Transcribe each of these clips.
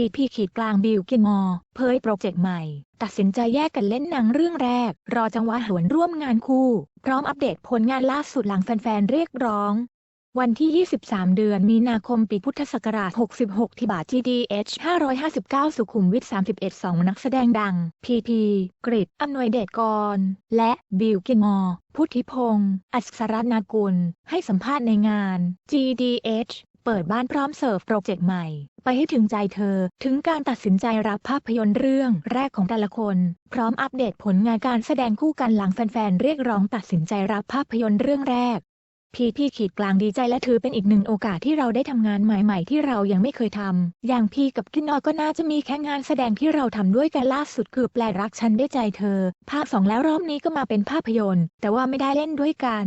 พีพีขีดกลางบิลกินมอร์เผยโปรเจกต์ใหม่ ตัดสินใจแยกกันเล่นหนังเรื่องแรก รอจังหวะหวนร่วมงานคู่ พร้อมอัปเดตผลงานล่าสุดหลังแฟนๆเรียกร้อง วันที่ 23 เดือนมีนาคมปีพุทธศักราช 66 ที่บาท GDH 559 สุขุมวิท 31 2 นักแสดงดัง PP กริดอำนวยเดชกร และบิลกินมอร์พุทธิพงศ์อัศรนากุล ให้สัมภาษณ์ในงาน GDH เปิดบ้านพร้อมเสิร์ฟโปรเจกต์ใหม่ ไปให้ถึงใจเธอ ถึงการตัดสินใจรับภาพยนตร์เรื่องแรกของแต่ละคน พร้อมอัปเดตผลงานการแสดงคู่กันหลังแฟนๆเรียกร้องตัดสินใจรับภาพยนตร์เรื่องแรกพีพี่ขีดกลางดีใจและถือเป็นอีกหนึ่งโอกาสที่เราได้ทำงานใหม่ๆ ที่เรายังไม่เคยทำ อย่างพี่กับกินนอก็น่าจะมีแค่งานแสดงที่เราทำด้วยกันล่าสุดคือแปลรักฉันได้ใจเธอ ภาคสองแล้วรอบนี้ก็มาเป็นภาพยนตร์ แต่ว่าไม่ได้เล่นด้วยกัน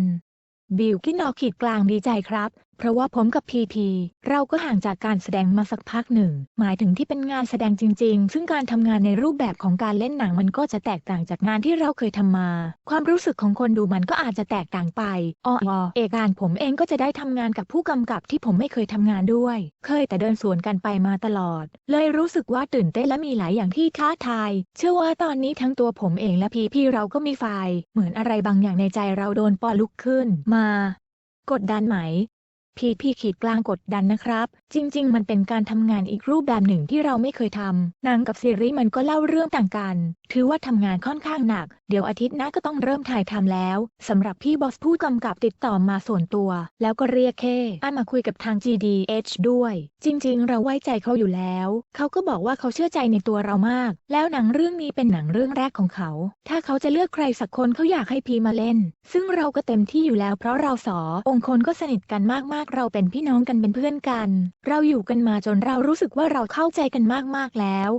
บิลกินนอขีดกลางดีใจครับ เพราะว่าผมกับพีพีเราก็ห่างจากการแสดงมาสักพักหนึ่ง หมายถึงที่เป็นงานแสดงจริง ๆ ซึ่งการทำงานในรูปแบบของการเล่นหนังมันก็จะแตกต่างจากงานที่เราเคยทำมา ความรู้สึกของคนดูมันก็อาจจะแตกต่างไปอ้อเอกการผมเองก็จะได้ทำงานกับผู้กำกับที่ผมไม่เคยทำงานด้วย เคยแต่เดินสวนกันไปมาตลอด เลยรู้สึกว่าตื่นเต้นและมีหลายอย่างที่ท้าทาย เชื่อว่าตอนนี้ทั้งตัวผมเองและพีพีเราก็มีไฟเหมือนอะไรบางอย่างในใจเราโดนปอลุกขึ้นมากดดันไหม พีพีขีดกลางกดดันนะครับ จริง ๆ มันเป็นการทำงานอีกรูปแบบหนึ่งที่เราไม่เคยทำหนังกับซีรีส์มันก็เล่าเรื่องต่างกัน ถือว่าทำงานค่อนข้างหนัก เดี๋ยวอาทิตย์หน้าก็ต้องเริ่มถ่ายทำแล้วสำหรับพี่บอสผู้กำกับติดต่อมาส่วนตัว แล้วก็เรียกเคอ้ามาคุยกับทาง GDH ด้วย จริง ๆ เราไว้ใจเขาอยู่แล้ว เขาก็บอกว่าเขาเชื่อใจในตัวเรามาก แล้วหนังเรื่องนี้เป็นหนังเรื่องแรกของเขา ถ้าเขาจะเลือกใครสักคนเขาอยากให้พีมาเล่น ซึ่งเราก็เต็มที่อยู่แล้วเพราะเราสอองค์คนก็สนิทกันมากๆเราเป็นพี่น้องกันเป็นเพื่อนกัน เราอยู่กันมาจนเรารู้สึกว่าเราเข้าใจกันมากๆแล้ว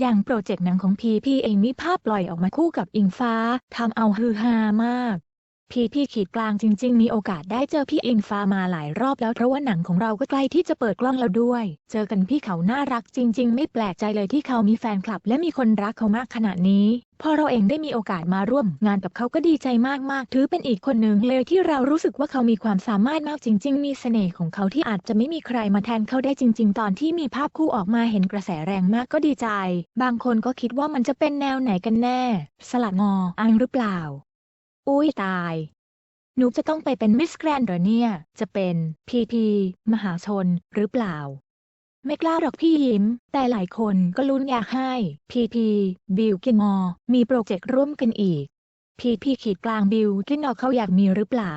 อย่างโปรเจกต์หนังของพีพีเองมีภาพปล่อยออกมาคู่กับอิงฟ้าทำเอาฮือฮามาก พีพี่ขีดกลางจริง ๆ มีโอกาสได้เจอพี่อิงฟ้ามาหลายรอบแล้วเพราะว่าหนังของเราก็ใกล้ที่จะเปิดกล้องแล้วด้วย เจอกันพี่เขาน่ารักจริง ๆ ไม่แปลกใจเลยที่เขามีแฟนคลับ และมีคนรักเขามากขนาดนี้ พอเราเองได้มีโอกาสมาร่วม งานกับเขาก็ดีใจมากๆ ถือเป็นอีกคนหนึ่งเลยที่เรารู้สึกว่าเขามีความสามารถมากจริง ๆ มีเสน่ห์ของเขาที่อาจจะไม่มีใครมาแทนเขาได้จริง ๆ ตอนที่มีภาพคู่ออกมาเห็นกระแสแรงมากก็ดีใจ บางคนก็คิดว่ามันจะเป็นแนวไหนกันแน่ สลัดงออังหรือเปล่า อุ้ยตาย หนูจะต้องไปเป็นมิสแกรนด์เหรอเนี่ย จะเป็นพีพีมหาชนหรือเปล่า ไม่กล้าหรอกพี่ยิ้ม แต่หลายคนก็ลุ้นอยากให้พีพีบิลกินมอมีโปรเจกต์ร่วมกันอีกพีพีขีดกลางบิลกินนอเขาอยากมีหรือเปล่า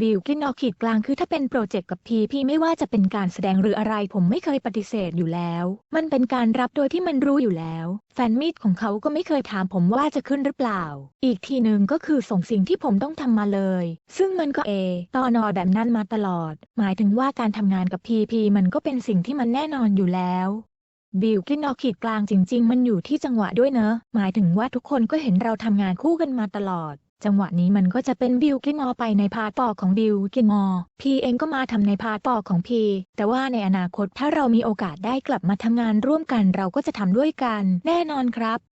บิลกินนอร์ขีดกลางคือถ้าเป็นโปรเจกต์กับพีพีไม่ว่าจะเป็นการแสดงหรืออะไรผมไม่เคยปฏิเสธอยู่แล้ว มันเป็นการรับโดยที่มันรู้อยู่แล้ว แฟนมิตรของเขาก็ไม่เคยถามผมว่าจะขึ้นหรือเปล่า อีกทีหนึ่งก็คือส่งสิ่งที่ผมต้องทำมาเลย ซึ่งมันก็เอตอนอแบบนั้นมาตลอด หมายถึงว่าการทำงานกับพีพีมันก็เป็นสิ่งที่มันแน่นอนอยู่แล้วบิลกินนอร์ขีดกลางจริง ๆ มันอยู่ที่จังหวะด้วยเนอะ หมายถึงว่าทุกคนก็เห็นเราทำงานคู่กันมาตลอด จังหวะนี้มันก็จะเป็นบิลกินมอไปในพาร์ทต่อของบิลกินมอพีเองก็มาทำในพาร์ทต่อของพีแต่ว่าในอนาคตถ้าเรามีโอกาสได้กลับมาทำงานร่วมกันเราก็จะทำด้วยกัน แน่นอนครับ